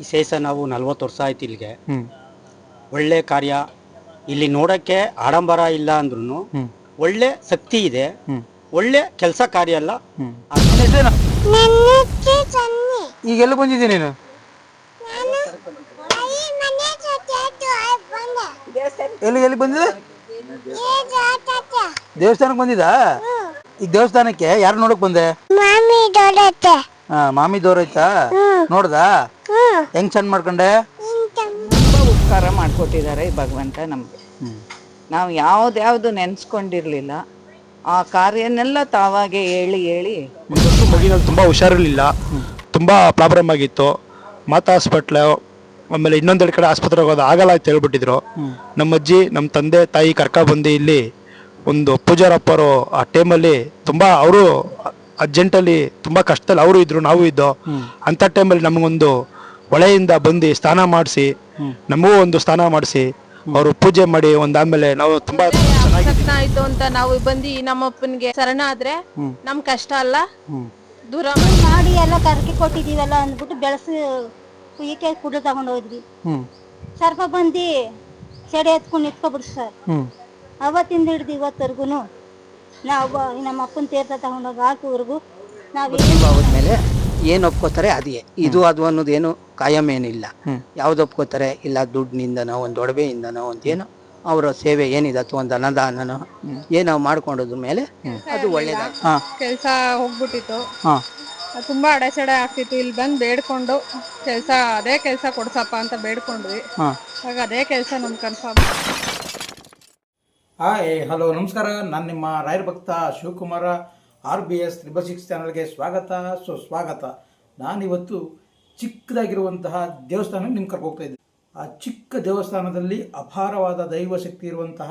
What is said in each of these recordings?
ವಿಶೇಷ ನಾವು ನಲ್ವತ್ತು ವರ್ಷ ಆಯ್ತು ಇಲ್ಲಿಗೆ. ಒಳ್ಳೆ ಕಾರ್ಯ. ಇಲ್ಲಿ ನೋಡಕ್ಕೆ ಆಡಂಬರ ಇಲ್ಲ ಅಂದ್ರೂ ಒಳ್ಳೆ ಶಕ್ತಿ ಇದೆ. ಒಳ್ಳೆ ಕೆಲಸ ಕಾರ್ಯ ಅಲ್ಲ? ಈಗ ಎಲ್ಲ ಬಂದಿದ್ದೀನಿ ನೀನು? ಎಲ್ಲಿ ಎಲ್ಲಿ ಬಂದಿದೆ ದೇವಸ್ಥಾನಕ್ಕೆ. ಬಂದಿದ ಈಗ ದೇವಸ್ಥಾನಕ್ಕೆ ಯಾರು ನೋಡಕ್ ಬಂದೆ? ಮಾಮಿ ದೋರೈತಾ ನೋಡ್ದಾ? ಹೆಂಗ್ ಚಂದ ಮಾಡ್ಕೊಂಡೆ? ತುಂಬ ಉಪಕಾರ ಮಾಡ್ಕೊಟ್ಟಿದ್ದಾರೆ ಈ ಭಗವಂತ ನಮಗೆ. ನಾವು ಯಾವ್ದ್ಯಾವ್ದು ನೆನೆಸ್ಕೊಂಡಿರಲಿಲ್ಲ. ಆ ಕಾರ್ಯನೆಲ್ಲ ತಾವಾಗೆ ಹೇಳಿ ಹೇಳಿ. ಒಂದಷ್ಟು ಮಗಿನಲ್ಲಿ ತುಂಬ ಹುಷಾರಿರಲಿಲ್ಲ. ತುಂಬ ಪ್ರಾಬ್ಲಮ್ ಆಗಿತ್ತು. ಮಾತಾ ಹಾಸ್ಪಿಟ್ಲು ಆಮೇಲೆ ಇನ್ನೊಂದೆರಡು ಕಡೆ ಆಸ್ಪತ್ರೆಗೆ ಹೋದ ಆಗಲ್ಲ ಅಂತ ಹೇಳ್ಬಿಟ್ಟಿದ್ರು. ನಮ್ಮ ಅಜ್ಜಿ ನಮ್ಮ ತಂದೆ ತಾಯಿ ಕರ್ಕ ಬಂದು ಇಲ್ಲಿ ಒಂದು ಪೂಜಾರಪ್ಪರು ಆ ಟೈಮಲ್ಲಿ ತುಂಬ ಅವರು ಅರ್ಜೆಂಟಲ್ಲಿ ತುಂಬ ಕಷ್ಟದಲ್ಲಿ ಅವರು ಇದ್ರು ನಾವು ಇದ್ದೋ ಅಂಥ ಟೈಮಲ್ಲಿ ನಮಗೊಂದು ಹೊಳೆಯಿಂದ ಬಂದು ಸ್ನಾನ ಮಾಡಿಸಿ ನಮಗೂ ಒಂದು ಸ್ನಾನ ಮಾಡಿಸಿ ಅವರು ಪೂಜೆ ಮಾಡಿ ಒಂದ್ ಆಮೇಲೆ ನಾವು ತುಂಬಾ ಚೆನ್ನಾಗಿ ಆಯ್ತು ಅಂತ ನಾವು ಬಂದು ನಮ್ಮಪ್ಪನಿಗೆ ಶರಣ ಆದ್ರೆ ನಮ್ ಕಷ್ಟ ಅಲ್ಲ. ದೂರ ಮಾಡಿ ಎಲ್ಲ ಕರ್ಕಿ ಕೊಟ್ಟಿದೀವಲ್ಲ ಅಂದ್ಬಿಟ್ಟು ಬೆಳೆಸಿ ಈಕೆ ಕುಡ್ಲು ತಗೊಂಡ್ ಹೋದ್ವಿ. ಸರ್ಪ ಬಂದಿ ಸೆಡೆ ಎತ್ಕೊಂಡು ನಿಂತ್ಕೊಬಿಡ್ತು ಸರ್. ಅವತ್ತಿಂದ ಹಿಡ್ದು ಇವತ್ತವರೆಗೂ ನಾವು ನಮ್ಮ ಅಪ್ಪನ ತೀರ್ಥ ತಗೊಂಡೋಗಿ ಹಾಕೋವರೆಗೂ ನಾವು ಹೋದ್ಮೇಲೆ. ಏನು ಒಪ್ಕೋತಾರೆ ಅದೇ. ಇದು ಅದು ಅನ್ನೋದು ಏನು ಕಾಯಂ ಏನಿಲ್ಲ. ಯಾವ್ದು ಒಪ್ಕೋತಾರೆ? ಇಲ್ಲ ದುಡ್ಡಿನಿಂದನೋ ಒಂದು ಒಡವೆಯಿಂದನೋ ಒಂದು ಏನೋ ಅವರ ಸೇವೆ ಏನಿದೆ ಅಥವಾ ಒಂದು ಅನ್ನದಾನನೋ ಏನೋ ಮಾಡ್ಕೊಂಡೋದ್ರ ಮೇಲೆ ಅದು ಒಳ್ಳೇದ ಕೆಲಸ ಕೆಲ್ಸ ಹೋಗ್ಬಿಟ್ಟಿತ್ತು. ಹಾ. ತುಂಬಾ ಅಡೆಚಡೆ ಆಗ್ತಿತ್ತು. ಇಲ್ಲಿ ಬಂದ್ ಬೇಡ್ಕೊಂಡು ಕೆಲ್ಸ ಅದೇ ಕೆಲ್ಸ ಕೊಡ್ಸಪ್ಪ ಅಂತ ಬೇಡ್ಕೊಂಡ್ವಿ. ಹಾ. ಆಗ ಅದೇ ಕೆಲ್ಸ ನಮ್ ಕನ್ಫರ್ಮ್ ಹಾಯ್ ಹಲೋ ನಮಸ್ಕಾರ. ನಾನು ನಿಮ್ಮ ರಾಯರ್ ಭಕ್ತ Shivakumar. R B S triple six ಚಾನಲ್ಗೆ ಸ್ವಾಗತ. ಸುಸ್ವಾಗತ ನಾನಿವತ್ತು ಚಿಕ್ಕದಾಗಿರುವಂತಹ ದೇವಸ್ಥಾನಕ್ಕೆ ನಿಮ್ಗೆ ಕರ್ಕೋಗ್ತಾ ಇದ್ದೆ ಆ ಚಿಕ್ಕ ದೇವಸ್ಥಾನದಲ್ಲಿ ಅಪಾರವಾದ ದೈವ ಶಕ್ತಿ ಇರುವಂತಹ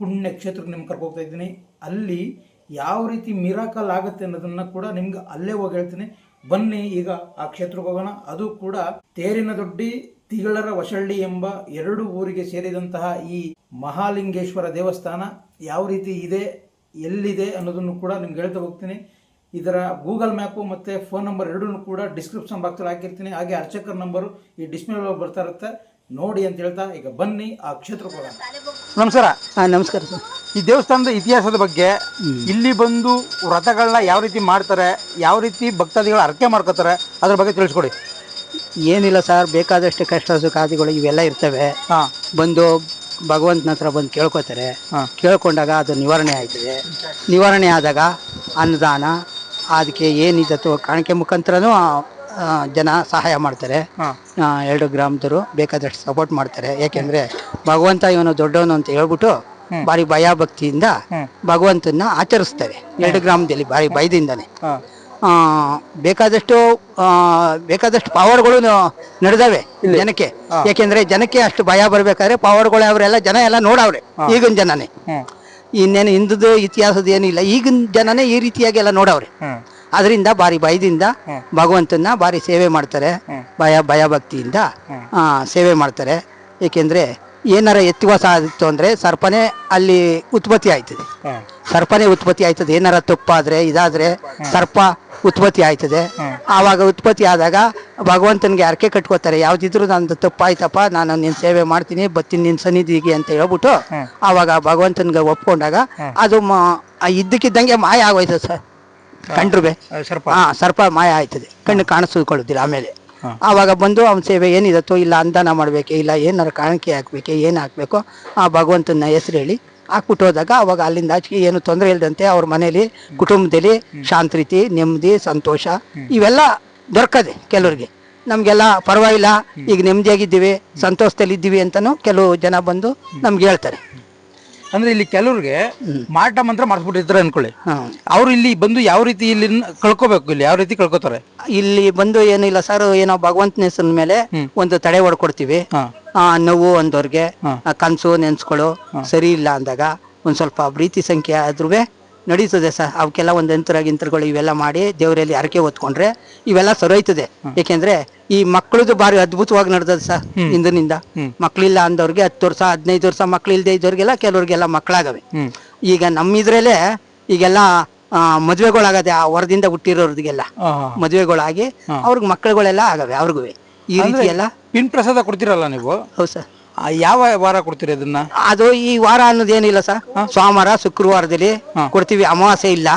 ಪುಣ್ಯ ಕ್ಷೇತ್ರಕ್ಕೆ ನಿಮ್ಗೆ ಕರ್ಕೋಗ್ತಾ ಇದ್ದೀನಿ. ಅಲ್ಲಿ ಯಾವ ರೀತಿ ಮಿರಾಕಲ್ ಆಗುತ್ತೆ ಅನ್ನೋದನ್ನ ಕೂಡ ನಿಮ್ಗೆ ಅಲ್ಲೇ ಹೋಗಿ ಹೇಳ್ತೀನಿ. ಬನ್ನಿ ಈಗ ಆ ಕ್ಷೇತ್ರಕ್ಕೆ ಹೋಗೋಣ. ಅದು ಕೂಡ ತೇರಿನ ದೊಡ್ಡಿ, ತಿಗಳರ ವಶಳ್ಳಿ ಎಂಬ ಎರಡು ಊರಿಗೆ ಸೇರಿದಂತಹ ಈ ಮಹಾಲಿಂಗೇಶ್ವರ ದೇವಸ್ಥಾನ ಯಾವ ರೀತಿ ಇದೆ? ಎಲ್ಲಿದೆ ಅನ್ನೋದನ್ನು ಕೂಡ ನಿಮ್ಗೆ ಹೇಳ್ತಾ ಹೋಗ್ತೀನಿ. ಇದರ ಗೂಗಲ್ ಮ್ಯಾಪು ಮತ್ತು ಫೋನ್ ನಂಬರ್ ಎರಡೂ ಕೂಡ ಡಿಸ್ಕ್ರಿಪ್ಷನ್ ಬಾಕ್ಸಲ್ಲಿ ಹಾಕಿರ್ತೀನಿ. ಹಾಗೆ ಅರ್ಚಕರ ನಂಬರು ಈ ಡಿಸ್ಪ್ಲೇ ಬರ್ತಾ ಇರುತ್ತೆ. ನೋಡಿ ಅಂತ ಹೇಳ್ತಾ ಈಗ ಬನ್ನಿ ಆ ಕ್ಷೇತ್ರಕ್ಕೆ ಹೋಗೋಣ ನಮಸ್ಕಾರ. ಹಾಂ ನಮಸ್ಕಾರ ಸರ್. ಈ ದೇವಸ್ಥಾನದ ಇತಿಹಾಸದ ಬಗ್ಗೆ ಇಲ್ಲಿ ಬಂದು ವ್ರತಗಳನ್ನ ಯಾವ ರೀತಿ ಮಾಡ್ತಾರೆ ಯಾವ ರೀತಿ ಭಕ್ತಾದಿಗಳು ಅರ್ಕೆ ಮಾಡ್ಕೋತಾರೆ ಅದ್ರ ಬಗ್ಗೆ ತಿಳಿಸ್ಕೊಡಿ. ಏನಿಲ್ಲ ಸರ್ ಬೇಕಾದಷ್ಟು ಕಷ್ಟ ಸುಖಾದಿಗಳು ಇವೆಲ್ಲ ಇರ್ತವೆ. ಹಾಂ. ಬಂದು ಭಗವಂತನ ಹತ್ರ ಬಂದು ಕೇಳ್ಕೊತಾರೆ. ಕೇಳ್ಕೊಂಡಾಗ ಅದು ನಿವಾರಣೆ ಆಯ್ತದೆ. ನಿವಾರಣೆ ಆದಾಗ ಅನ್ನದಾನ ಅದಕ್ಕೆ ಏನಿದತ್ತೋ ಕಾಣಿಕೆ ಮುಖಾಂತರನೂ ಜನ ಸಹಾಯ ಮಾಡ್ತಾರೆ. ಎರಡು ಗ್ರಾಮದವರು ಬೇಕಾದಷ್ಟು ಸಪೋರ್ಟ್ ಮಾಡ್ತಾರೆ. ಯಾಕೆಂದ್ರೆ ಭಗವಂತ ಇವನು ದೊಡ್ಡವನು ಅಂತ ಹೇಳ್ಬಿಟ್ಟು ಭಾರಿ ಭಯ ಭಕ್ತಿಯಿಂದ ಭಗವಂತನ ಆಚರಿಸ್ತಾರೆ. ಎರಡು ಗ್ರಾಮದಲ್ಲಿ ಭಾರಿ ಭಯದಿಂದಾನೆ. ಬೇಕಾದಷ್ಟು ಆ, ಬೇಕಾದಷ್ಟು ಪವರ್ಗಳು ನಡೆದವೆ ಜನಕ್ಕೆ. ಯಾಕೆಂದ್ರೆ ಜನಕ್ಕೆ ಅಷ್ಟು ಭಯ ಬರ್ಬೇಕಾದ್ರೆ ಪವರ್ಗಳು ಅವರೆಲ್ಲ ಜನ ಎಲ್ಲ ನೋಡವ್ರೆ ಈಗಿನ ಜನನೇ. ಇನ್ನೇನು ಹಿಂದದ್ದು ಇತಿಹಾಸದ ಏನಿಲ್ಲ ಈಗಿನ ಜನನೇ ಈ ರೀತಿಯಾಗಿ ಎಲ್ಲ ನೋಡವ್ರೆ. ಅದರಿಂದ ಭಾರಿ ಭಯದಿಂದ ಭಗವಂತನ ಭಾರಿ ಸೇವೆ ಮಾಡ್ತಾರೆ. ಭಯ ಭಯ ಭಕ್ತಿಯಿಂದ ಆ, ಸೇವೆ ಮಾಡ್ತಾರೆ. ಏಕೆಂದ್ರೆ ಏನಾರ ಎತ್ತಿವಾಸ ಆಗಿತ್ತು ಅಂದ್ರೆ ಸರ್ಪನೇ ಅಲ್ಲಿ ಉತ್ಪತ್ತಿ ಆಯ್ತದೆ. ಸರ್ಪನೇ ಉತ್ಪತ್ತಿ ಆಯ್ತದೆ. ಏನಾರ ತಪ್ಪಾದರೆ ಇದಾದ್ರೆ ಸರ್ಪ ಉತ್ಪತ್ತಿ ಆಯ್ತದೆ. ಆವಾಗ ಉತ್ಪತ್ತಿ ಆದಾಗ ಭಗವಂತನಿಗೆ ಅರ್ಕೆ ಕಟ್ಕೋತಾರೆ? ಯಾವ್ದಿದ್ರು ನಂದು ತಪ್ಪಾಯ್ತಪ್ಪ ನಾನು ನಿನ್ನ ಸೇವೆ ಮಾಡ್ತೀನಿ ಬತ್ತೀನಿ ನಿನ್ನ ಸನ್ನಿಧಿಗೆ ಅಂತ ಹೇಳ್ಬಿಟ್ಟು ಆವಾಗ ಭಗವಂತನಿಗೆ ಒಪ್ಕೊಂಡಾಗ ಅದು ಇದ್ದಕ್ಕಿದ್ದಂಗೆ ಮಾಯ ಆಗೋಯ್ತದೆ ಸರ್. ಕಂಡ್ರು ಸರ್ಪ. ಮಾಯ ಆಯ್ತದೆ. ಕಣ್ಣು ಕಾಣಿಸ್ಕೊಳ್ಳುದಿಲ್ಲ ಆಮೇಲೆ. ಆವಾಗ ಬಂದು ಅವನ ಸೇವೆ ಏನಿದತ್ತೋ ಇಲ್ಲ ಅಂದಾನ ಮಾಡ್ಬೇಕು ಇಲ್ಲ ಏನಾರು ಕಾಣಿಕೆ ಹಾಕ್ಬೇಕು ಏನು ಹಾಕ್ಬೇಕು ಆ ಭಗವಂತನ ಹೆಸರು ಹೇಳಿ ಹಾಕ್ಬಿಟ್ಟು ಹೋದಾಗ ಅವಾಗ ಅಲ್ಲಿಂದ ಆಚೆಗೆ ಏನು ತೊಂದರೆ ಇಲ್ಲದಂತೆ ಅವ್ರ ಮನೇಲಿ ಕುಟುಂಬದಲ್ಲಿ ಶಾಂತಿ ನೆಮ್ಮದಿ ಸಂತೋಷ ಇವೆಲ್ಲ ದೊರಕದೆ ಕೆಲವ್ರಿಗೆ. ನಮಗೆಲ್ಲ ಪರವಾಗಿಲ್ಲ ಈಗ ನೆಮ್ಮದಿಯಾಗಿದ್ದೀವಿ ಸಂತೋಷದಲ್ಲಿ ಇದ್ದೀವಿ ಅಂತಲೂ ಕೆಲವು ಜನ ಬಂದು ನಮ್ಗೆ ಹೇಳ್ತಾರೆ. ಅಂದ್ರೆ ಇಲ್ಲಿ ಕೆಲವ್ರಿಗೆ ಮಾಟ ಮಂತ್ರ ಮಾಡಿಸ್ಬಿಟ್ಟಿರ್ತಾರೆ ಅನ್ಕೊಳ್ಳಿ. ಅವ್ರು ಇಲ್ಲಿ ಬಂದು ಯಾವ ರೀತಿ ಇಲ್ಲಿ ಕಳ್ಕೋಬೇಕು ಇಲ್ಲಿ? ಯಾವ ರೀತಿ ಕಳ್ಕೊತಾರೆ? ಇಲ್ಲಿ ಬಂದು ಏನಿಲ್ಲ ಸರ್ ಏನೋ ಭಗವಂತನ ಹೆಸರಿನ ಮೇಲೆ ಒಂದು ತಡೆ ಹೊಡ್ಕೊಡ್ತೀವಿ. ಆ, ನೋವು ಅಂದವ್ರಿಗೆ ಆ, ಕನ್ಸು ನೆನ್ಸ್ಕೊಳ್ಳೋ ಸರಿ ಇಲ್ಲ ಅಂದಾಗ ಒಂದ್ ಸ್ವಲ್ಪ ಪ್ರೀತಿ ಸಂಖ್ಯೆ ಆದ್ರೂ ನಡೀತದೆ ಸರ್. ಅವಕ್ಕೆಲ್ಲ ಒಂದು ಯಂತ್ರ ಗಿಂತ್ರಗಳು ಇವೆಲ್ಲ ಮಾಡಿ ದೇವರಲ್ಲಿ ಹರಕೆ ಹೊತ್ಕೊಂಡ್ರೆ ಇವೆಲ್ಲ ಸರೋಯ್ತದೆ. ಏಕೆಂದ್ರೆ ಈ ಮಕ್ಕಳದು ಬಾರಿ ಅದ್ಭುತವಾಗಿ ನಡೆದದ ಸರ್ ಹಿಂದಿನಿಂದ ಮಕ್ಳಿಲ್ಲ ಅಂದವ್ರಿಗೆ ಹತ್ತು ವರ್ಷ ಹದಿನೈದು ವರ್ಷ ಮಕ್ಳಿಲ್ದೆ ಇದ್ದವ್ರಿಗೆಲ್ಲ ಕೆಲವ್ರಿಗೆಲ್ಲ ಮಕ್ಕಳಾಗವೆ ಈಗ ನಮ್ಮಿದ್ರಲ್ಲೇ ಈಗೆಲ್ಲ ಆ, ಮದ್ವೆಗಳಾಗದೆ ಆ ಹೊರದಿಂದ ಹುಟ್ಟಿರೋರ್ದಿಗೆಲ್ಲ ಮದುವೆಗಳಾಗಿ ಅವ್ರಿಗೆ ಮಕ್ಕಳುಗಳೆಲ್ಲ ಆಗವೆ ಅವ್ರಿಗೂ ಈ ರೀತಿ ಎಲ್ಲ ಪಿನ್ ಪ್ರಸಾದ ಕೊಡ್ತಿರಲ್ಲ ನೀವು? ಹೌದು ಸರ್. ಆ, ಯಾವ ವಾರ ಕೊಡ್ತೀರಿ ಅದನ್ನ? ಅದು ಈ ವಾರ ಅನ್ನೋದೇನಿಲ್ಲ ಸರ್. ಸೋಮವಾರ ಶುಕ್ರವಾರದಲ್ಲಿ ಕೊಡ್ತೀವಿ. ಅಮಾವಾಸ್ಯೆ ಇಲ್ಲ.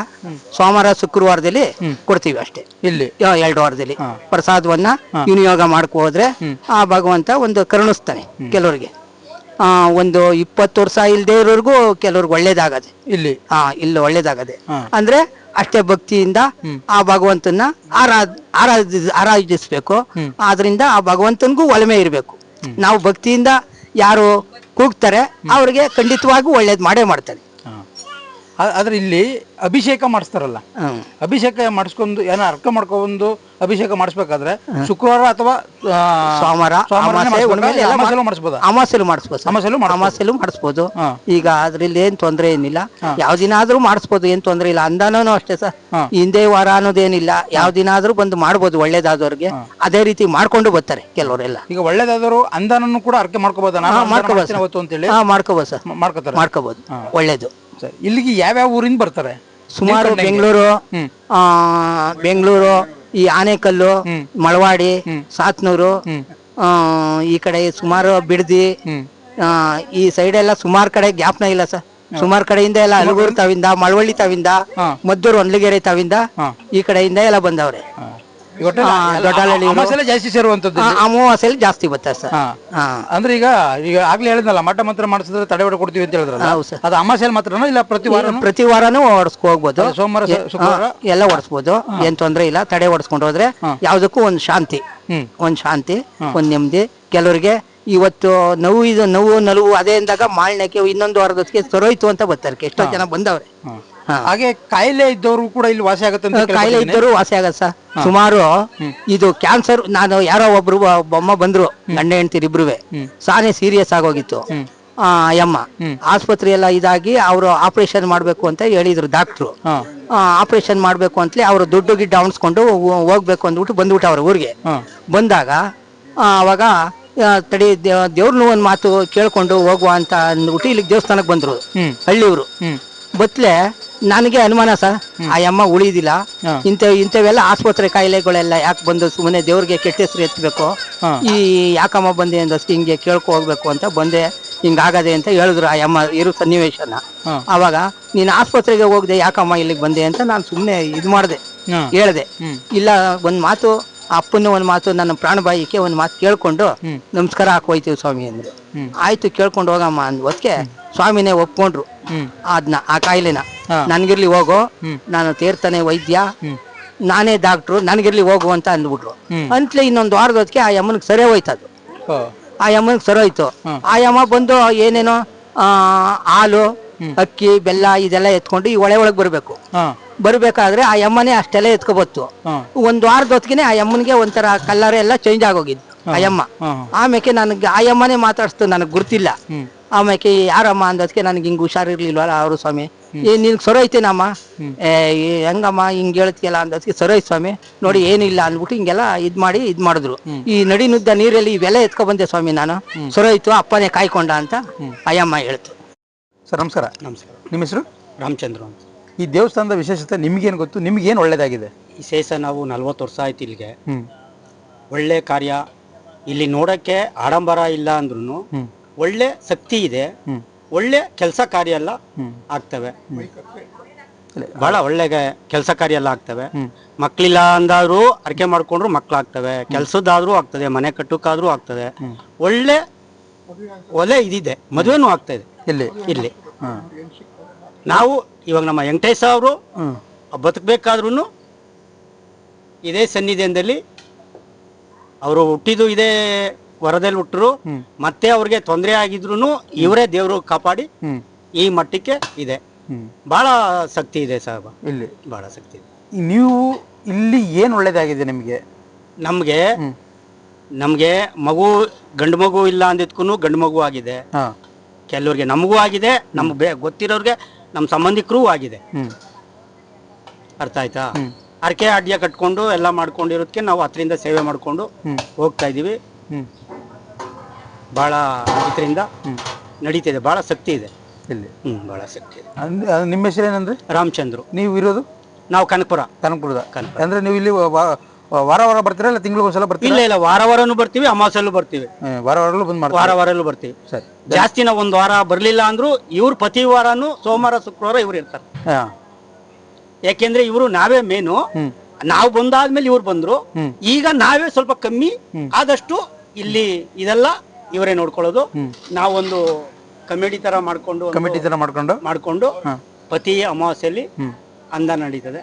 ಸೋಮವಾರ ಶುಕ್ರವಾರದಲ್ಲಿ ಕೊಡ್ತೀವಿ ಅಷ್ಟೇ. ಇಲ್ಲಿ ಎರಡು ವಾರದಲ್ಲಿ. ಪ್ರಸಾದವನ್ನ ವಿನಿಯೋಗ ಮಾಡ್ಕೋದ್ರೆ ಆ ಭಗವಂತ ಒಂದು ಕರುಣಿಸ್ತಾನೆ ಕೆಲವರಿಗೆ. ಆ, ಒಂದು ಇಪ್ಪತ್ತು ವರ್ಷ ಇಲ್ಲದೆ ಇರೋರ್ಗು ಕೆಲವ್ರಿಗೆ ಒಳ್ಳೇದಾಗದೆ. ಇಲ್ಲಿ? ಹಾ ಇಲ್ಲಿ ಒಳ್ಳೇದಾಗದೆ. ಅಂದ್ರೆ ಅಷ್ಟೇ ಭಕ್ತಿಯಿಂದ ಆ ಭಗವಂತನ ಆರಾಧ ಆರಾಧ ಆರಾಧಿಸ್ಬೇಕು. ಆದ್ರಿಂದ ಆ ಭಗವಂತನಿಗೂ ಒಲಮೆ ಇರಬೇಕು. ನಾವು ಭಕ್ತಿಯಿಂದ ಯಾರು ಕೂಗ್ತಾರೆ ಅವ್ರಿಗೆ ಖಂಡಿತವಾಗೂ ಒಳ್ಳೇದು ಮಾಡೇ ಮಾಡ್ತಾನೆ ಆ- ಆದ್ರೆ ಇಲ್ಲಿ ಅಭಿಷೇಕ ಮಾಡಿಸ್ತಾರಲ್ಲ. ಅಭಿಷೇಕ ಮಾಡಿಸ್ಕೊಂಡು ಏನೋ ಅರ್ಕ ಮಾಡ್ಕೊಂಡು ಅಭಿಷೇಕ ಮಾಡಿಸ್ಬೇಕಾದ್ರೆ ಶುಕ್ರವಾರ ಅಥವಾ ಆ, ಸೋಮವಾರ ಸೋಮವಾರನೇ ಅಮಾವಾಸ್ಯೆ, ಮಾಡಿಸ್ಬೇಕಾ? ಹುಣ್ಣಿಮೆ ಎಲ್ಲ ಅಮಾವಾಸ್ಯೆಲೂ ಮಾಡಿಸ್ಬೋದಾ? ಅಮಾಸೆಲು ಮಾಡಿಸ್ಬೋದು ಸರ್. ಅಮಾವಾಸ್ಯೆಲೂ ಮಾಡಿಸ್ಬೋದು. ಅಮಾಸೆಲು ಮಾಡಿಸ್ಬೋದು. ಹಾ. ಈಗ ಅದ್ರಲ್ಲಿ ಏನ್ ತೊಂದರೆ ಏನಿಲ್ಲ. ಯಾವ ದಿನ ಆದ್ರೂ ಮಾಡಿಸ್ಬೋದು ಏನ್ ತೊಂದರೆ ಇಲ್ಲ. ಅಂದಾನೂ ಅಷ್ಟೇ ಸರ್. ಹಾ. ಹಿಂದೆ ವಾರ ಅನ್ನೋದೇನಿಲ್ಲ. ಯಾವ ದಿನ ಆದ್ರೂ ಬಂದು ಮಾಡ್ಬೋದು ಒಳ್ಳೇದಾದವ್ರಿಗೆ. ಅದೇ ರೀತಿ ಮಾಡ್ಕೊಂಡು ಬರ್ತಾರೆ ಕೆಲವರೆಲ್ಲ. ಈಗ ಒಳ್ಳೇದಾದರೂ ಅಂದಾನನ್ನು ಕೂಡ ಅರ್ಕೆ ಮಾಡ್ಕೋಬಹುದು ನಾನು ಹಾ, ಅಂದಾನ ಮಾಡ್ಕೋಬೋದು ಮಾಡ್ತೀನಿ ಸರ್. ಅವತ್ತು ಅಂತೇಳಿ. ಹಾ ಮಾಡ್ಕೋಬೋದು ಸರ್. ಮ- ಮಾಡ್ಕೋತಾರೆ. ಮಾಡ್ಕೋಬೋದು. ಒಳ್ಳೇದು. ಸರಿ. ಇಲ್ಲಿಗೆ ಯಾವ್ಯಾವ ಊರಿಂದ ಬರ್ತಾರೆ? ಸುಮಾರು ಬೆಂಗಳೂರು ಆ ಬೆಂಗಳೂರು ಈ ಆನೆಕಲ್ಲು ಮಳವಾಡಿ ಸಾತ್ನೂರು ಆ, ಈ ಕಡೆ ಸುಮಾರು ಬಿಡದಿ ಆ, ಈ ಸೈಡ್ ಎಲ್ಲ ಸುಮಾರು ಕಡೆ ಜ್ಞಾಪನ ಇಲ್ಲ ಸರ್. ಸುಮಾರು ಕಡೆಯಿಂದ ಎಲ್ಲ ಅಲಗೂರು ತಾವಿಂದ ಮಳವಳ್ಳಿ ತಾವಿಂದ ಮದ್ದೂರು ಒಂದ್ಲಗೆರೆ ತಾವಿಂದ ಈ ಕಡೆಯಿಂದ ಎಲ್ಲ ಬಂದವ್ರೆ. ಅಮಾವಾಸ್ಯೆಲೇ ಜಾಸ್ತಿ ಸೇರುವಂತದ್ದು ಆ, ಅಮಾವಾಸ್ಯೆಲಿ ಜಾಸ್ತಿ ಬರ್ತಾರೆ ಸರ್. ಹಾ. ಹಾ. ಅಂದ್ರೆ ಈಗ ಈಗ ಆಗ್ಲೇ ಹೇಳಿದ್ನಲ್ಲ ಮಠ ಮಂತ್ರ ಮಾಡಿಸಿದ್ರೆ ತಡೆ ಹೊಡೆ ಕೊಡ್ತೀವಿ ಅಂತ ಹೇಳಿದ್ರಲ್ಲ? ಹೌದು ಸರ್. ಅದು ಅಮಾವಾಸ್ಯೆಲ್ ಮಾತ್ರನೋ ಇಲ್ಲ ಪ್ರತಿ ವಾರ ಪ್ರತಿ ವಾರನೂ ಓಡಿಸ್ಕೊ ಹೋಗ್ಬೋದು. ಸೋಮವಾರ, ಸ- ಶುಕ್ರವಾರ? ಎಲ್ಲ ಓಡಿಸ್ಬೋದು. ಏನ್ ತೊಂದ್ರೆ ಇಲ್ಲ ತಡೆ ಓಡಿಸ್ಕೊಂಡು ಹೋದ್ರೆ ಯಾವ್ದಕ್ಕೂ ಒಂದ್ ಶಾಂತಿ. ಹ್ಮ್. ಒಂದ್ ಶಾಂತಿ ಒಂದ್ ನೆಮ್ಮದಿ. ಕೆಲವರಿಗೆ ಇವತ್ತು ನೋವು ಇದು ನೋವು ನಲುವು ಅದೇ ಅಂದಾಗ ಮಾಳ್ನಕ್ಕೆ ಇನ್ನೊಂದು ವಾರದೊತ್ತಿಗೆ ಸರೋಯ್ತು ಅಂತ ಬರ್ತಾರೆ. ಎಷ್ಟೋ ಜನ ಬಂದವ್ರೆ. ಹಾಗೆ ಕಾಯಿಲೆ ಇದ್ದವರು ಕೂಡ ಇಲ್ಲಿ ವಾಸಿ ಆಗುತ್ತೆ ಕಾಯಿಲೆ ಇದ್ದರೂ ವಾಸಿ ಆಗತ್ತ ಸರ್. ಸುಮಾರು ಇದು ಕ್ಯಾನ್ಸರ್ ನಾನು ಯಾರೋ ಒಬ್ರು ಬೊಮ್ಮ ಬಂದ್ರು ಗಂಡ ಹೆಂಡ್ತಿರ್ ಇಬ್ರುವೆ. ಸಾನೆ ಸೀರಿಯಸ್ ಆಗೋಗಿತ್ತು. ಆ ಯಮ್ಮ ಆಸ್ಪತ್ರೆ ಎಲ್ಲ ಇದಾಗಿ ಅವರು ಆಪರೇಷನ್ ಮಾಡ್ಬೇಕು ಅಂತ ಹೇಳಿದ್ರು ಡಾಕ್ಟ್ರು. ಆಪರೇಷನ್ ಮಾಡ್ಬೇಕು ಅಂತಲೇ ಅವರು ದುಡ್ಡು ಗಿಡ್ಡ ಅವಣಿಸ್ಕೊಂಡು ಹೋಗ್ಬೇಕು ಅಂದ್ಬಿಟ್ಟು ಬಂದ್ಬಿಟ್ಟು ಅವ್ರ ಊರಿಗೆ. ಬಂದಾಗ ಅವಾಗ ತಡಿ ದೇವ್ರನ್ನು ಒಂದು ಮಾತು ಕೇಳ್ಕೊಂಡು ಹೋಗುವ ಅಂತ ಅಂದ್ಬಿಟ್ಟು ಇಲ್ಲಿ ದೇವಸ್ಥಾನಕ್ಕೆ ಬಂದ್ರು. ಹಳ್ಳಿಯವರು ಬತ್ಲೆ ನನಗೆ ಅನುಮಾನ ಸರ್. ಆ ಅಮ್ಮ ಉಳಿದಿಲ್ಲ. ಇಂಥ ಇಂಥವೆಲ್ಲ ಆಸ್ಪತ್ರೆ ಕಾಯಿಲೆಗಳೆಲ್ಲ ಯಾಕೆ ಬಂದು ಸುಮ್ಮನೆ ದೇವ್ರಿಗೆ ಕೆಟ್ಟ ಹೆಸರು ಎತ್ತಬೇಕು ಈ ಯಾಕಮ್ಮ ಬಂದೆ ಅಂದಷ್ಟು ಹಿಂಗೆ ಕೇಳ್ಕೊ ಹೋಗ್ಬೇಕು ಅಂತ ಬಂದೆ. ಹಿಂಗಾಗದೆ ಅಂತ ಹೇಳಿದ್ರು ಆ ಅಮ್ಮ ಇರು ಸನ್ನಿವೇಶನ. ಅವಾಗ ನೀನು ಆಸ್ಪತ್ರೆಗೆ ಹೋಗದೆ ಯಾಕಮ್ಮ ಇಲ್ಲಿಗೆ ಬಂದೆ ಅಂತ ನಾನು ಸುಮ್ಮನೆ ಇದು ಮಾಡಿದೆ. ಹೇಳ್ದೆ. ಇಲ್ಲ ಒಂದ್ ಮಾತು ಅಪ್ಪನ ಒಂದ್ ಮಾತು ನನ್ನ ಪ್ರಾಣಬಾಯಿಕೆ ಒಂದ್ ಮಾತು ಕೇಳ್ಕೊಂಡು ನಮಸ್ಕಾರ ಹಾಕೋಯ್ತೀವಿ ಸ್ವಾಮಿ ಅಂದ್ರೆ. ಆಯ್ತು ಕೇಳ್ಕೊಂಡು ಹೋಗಮ್ಮ ಅಂದ್ ಹೊತ್ಗೆ ಸ್ವಾಮಿನೇ ಒಪ್ಕೊಂಡ್ರು. ಅದನ್ನ ಆ ಕಾಯಿಲೆನ. ನನ್ಗಿರ್ಲಿ ಹೋಗು ನಾನು ತೀರ್ಥನೆ ವೈದ್ಯ ನಾನೇ ಡಾಕ್ಟ್ರು ನನ್ಗಿರ್ಲಿ ಹೋಗು ಅಂತ ಅಂದ್ಬಿಟ್ರು. ಅಂತಲೇ ಇನ್ನೊಂದು ವಾರದ ಹೊತ್ತಿಗೆ ಆ ಯಮ್ಮನಿಗೆ ಸರಿ ಹೋಯ್ತದು. ಆ ಯಮ್ಮನಿಗೆ ಸರಿ ಹೋಯ್ತು. ಆ ಯಮ್ಮ ಬಂದು ಏನೇನೋ ಆ, ಹಾಲು ಅಕ್ಕಿ ಬೆಲ್ಲ ಇದೆಲ್ಲ ಎತ್ಕೊಂಡು ಈ ಒಳೆ ಒಳಗೆ ಬರಬೇಕು. ಬರ್ಬೇಕಾದ್ರೆ ಆ ಯಮ್ಮನೇ ಅಷ್ಟೆಲ್ಲ ಎತ್ಕೊಬತ್ತು. ಒಂದ್ ವಾರದ ಹೊತ್ತಿಗೆ ಆ ಯಮ್ಮನಿಗೆ ಒಂಥರ ಕಲ್ಲರ್ ಎಲ್ಲ ಚೇಂಜ್ ಆಗೋಗಿದ್ದು ಆ ಯಮ್ಮ. ಆಮೇಲೆ ನನಗೆ ಆ ಯಮ್ಮನೇ ಮಾತಾಡ್ಸ್ತು ನನಗೆ ಗುರ್ತಿಲ್ಲ. ಆಮೇಲೆ ಯಾರಮ್ಮ ಅಂದದಕ್ಕೆ ನನಗೆ ಹಿಂಗೆ ಹುಷಾರಿರ್ಲಿಲ್ವಲ್ಲ ಅವರು ಸ್ವಾಮಿ? ಏ ನಿನ್ಗೆ ಸೊರೈತೇನಮ್ಮ ಏ ಹೆಂಗಮ್ಮ ಹಿಂಗ್ ಹೇಳ್ತಿಯಲ್ಲ ಅಂದೋದಕ್ಕೆ ಸೊರೈತ್ ಸ್ವಾಮಿ. ನೋಡಿ ಏನಿಲ್ಲ ಅಂದ್ಬಿಟ್ಟು ಹಿಂಗೆಲ್ಲ ಇದ್ ಮಾಡಿ ಇದ್ ಮಾಡಿದ್ರು. ಈ ನಡಿ ನುದ್ದ ನೀರಲ್ಲಿ ಇವೆಲ್ಲ ಎತ್ಕೊ ಬಂದೆ ಸ್ವಾಮಿ ನಾನು. ಸೊರೈತು ಅಪ್ಪನೇ ಕಾಯ್ಕೊಂಡ ಅಂತ ಅಯ್ಯಮ್ಮ ಹೇಳ್ತು. ಸರ್ ನಮಸ್ಕಾರ. ನಮಸ್ಕಾರ. ನಿಮ್ಮ ಹೆಸರು? ರಾಮಚಂದ್ರ ಅಂತ. ಈ ದೇವಸ್ಥಾನದ ವಿಶೇಷತೆ ನಿಮ್ಗೇನು ಗೊತ್ತು? ನಿಮ್ಗೇನು ಒಳ್ಳೇದಾಗಿದೆ? ಈ ಶೇಷ ನಾವು ನಲ್ವತ್ತು ವರ್ಷ ಆಯ್ತು ಇಲ್ಲಿಗೆ. ಒಳ್ಳೆ ಕಾರ್ಯ. ಇಲ್ಲಿ ನೋಡಕ್ಕೆ ಆಡಂಬರ ಇಲ್ಲ ಅಂದ್ರೂ ಒಳ್ಳೆ ಶಕ್ತಿ ಇದೆ. ಒಳ್ಳೆ ಕೆಲಸ ಕಾರ್ಯ ಎಲ್ಲ ಆಗ್ತವೆ. ಬಹಳ ಒಳ್ಳೆ ಕೆಲಸ ಕಾರ್ಯ ಎಲ್ಲ ಆಗ್ತವೆ ಮಕ್ಳಿಲ್ಲ ಅಂದಾದ್ರು ಅರ್ಕೆ ಮಾಡ್ಕೊಂಡ್ರು ಮಕ್ಳಾಗ್ತವೆ. ಕೆಲ್ಸದ್ದಾದ್ರೂ ಆಗ್ತದೆ ಮನೆ ಕಟ್ಟಕ್ಕಾದ್ರೂ ಆಗ್ತದೆ. ಒಳ್ಳೆ ಒಲೆ ಇದಿದೆ. ಮದುವೆನೂ ಆಗ್ತಾ ಇದೆ. ಇಲ್ಲಿ. ಇಲ್ಲಿ ನಾವು ಇವಾಗ ನಮ್ಮ ವೆಂಕಟೇಶ ಅವರು ಬದುಕಬೇಕಾದ್ರೂ ಇದೇ ಸನ್ನಿಧಾನದಲ್ಲಿ ಅವರು ಹುಟ್ಟಿದ್ದು ಇದೇ ವರದಲ್ಲಿ ಹುಟ್ಟರು ಮತ್ತೆ ಅವ್ರಿಗೆ ತೊಂದರೆ ಆಗಿದ್ರು ಇವರೇ ದೇವರು ಕಾಪಾಡಿ ಈ ಮಟ್ಟಕ್ಕೆ ಇದೆ. ಬಹಳ ಶಕ್ತಿ ಇದೆ ಸಾಹೇಬ. ಇಲ್ಲಿ. ಬಹಳ ಶಕ್ತಿ ಇದೆ. ನೀವು ಇಲ್ಲಿ ಏನು ಒಳ್ಳೇದಾಗಿದೆ ನಿಮಗೆ? ನಮಗೆ ನಮಗೆ ಮಗು ಗಂಡು ಮಗು ಇಲ್ಲ ಅಂದಿದ್ಕೂ ಗಂಡು ಮಗು ಆಗಿದೆ. ಕೆಲವ್ರಿಗೆ ನಮಗೂ ಆಗಿದೆ ನಮ್ಗೆ ಬೇ ಗೊತ್ತಿರೋರಿಗೆ ನಮ್ಮ ಸಂಬಂಧಿಕರೂ ಆಗಿದೆ. ಅರ್ಥ ಆಯ್ತಾ? ಅರ್ಕೆ ಅಡ್ಯ ಕಟ್ಕೊಂಡು ಎಲ್ಲ ಮಾಡ್ಕೊಂಡಿರೋದಕ್ಕೆ ನಾವು ಹತ್ತರಿಂದ ಸೇವೆ ಮಾಡ್ಕೊಂಡು ಹೋಗ್ತಾ ಇದೀವಿ ಬಹಳ ಇದರಿಂದ ನಡೀತಿದೆ ಬಹಳ ಶಕ್ತಿ ಇದೆ. ಇಲ್ಲಿ ಹ್ಮ್ ಬಹಳ ಶಕ್ತಿ ಇದೆ. ಅಂದ್- ಅದು ನಿಮ್ಮ ಹೆಸರು ಏನಂದ್ರೆ? ರಾಮಚಂದ್ರು. ನೀವು ಇರೋದು? ನಾವು ಕನಕಪುರ. ಕನಕಪುರದ. ಕನಕಪುರ. ಅಂದ್ರೆ ನೀವು ಇಲ್ಲಿ ವಾ- ವಾರ ವಾರ ಬರ್ತೀರಾ ಇಲ್ಲ ತಿಂಗಳಿಗೊಂದ್ಸಲ ಬರ್ತೀರಾ? ಇಲ್ಲ ಇಲ್ಲ ವಾರ ವಾರನು ಬರ್ತೀವಿ ಅಮಾವಾಸ್ಯಲ್ಲೂ ಬರ್ತೀವಿ. ವಾರ ವಾರಲ್ಲೂ ಬಂದ್ ಮಾಡ್ತೀರಾ? ವಾರ ವಾರಲ್ಲೂ ಬರ್ತೀವಿ. ಸರಿ. ಜಾಸ್ತಿ ನಾವು ಒಂದು ವಾರ ಬರಲಿಲ್ಲ ಅಂದ್ರೂ ಇವ್ರು ಪ್ರತಿ ವಾರನು ಸೋಮವಾರ ಶುಕ್ರವಾರ ಇವ್ರು ಇರ್ತಾರೆ. ಹಾ. ಯಾಕೆಂದ್ರೆ ಇವರು ನಾವೇ ಮೇನು. ನಾವು ಬಂದಾದ್ಮೇಲೆ ಇವ್ರು ಬಂದ್ರು. ಈಗ ನಾವೇ ಸ್ವಲ್ಪ ಕಮ್ಮಿ ಆದಷ್ಟು ಇಲ್ಲಿ ಇದೆಲ್ಲ ಇವರೇ ನೋಡ್ಕೊಳ್ಳೋದು. ನಾವೊಂದು ಕಮಿಟಿ ತರ ಮಾಡ್ಕೊಂಡು ಒಂದು ಕಮಿಟಿ ತರ ಮಾಡ್ಕೊಂಡು? ಮಾಡ್ಕೊಂಡು ಪತಿ ಅಮಾವಾಸ್ಯೆಯಲ್ಲಿ ಅಂದ ನಡೀತದೆ.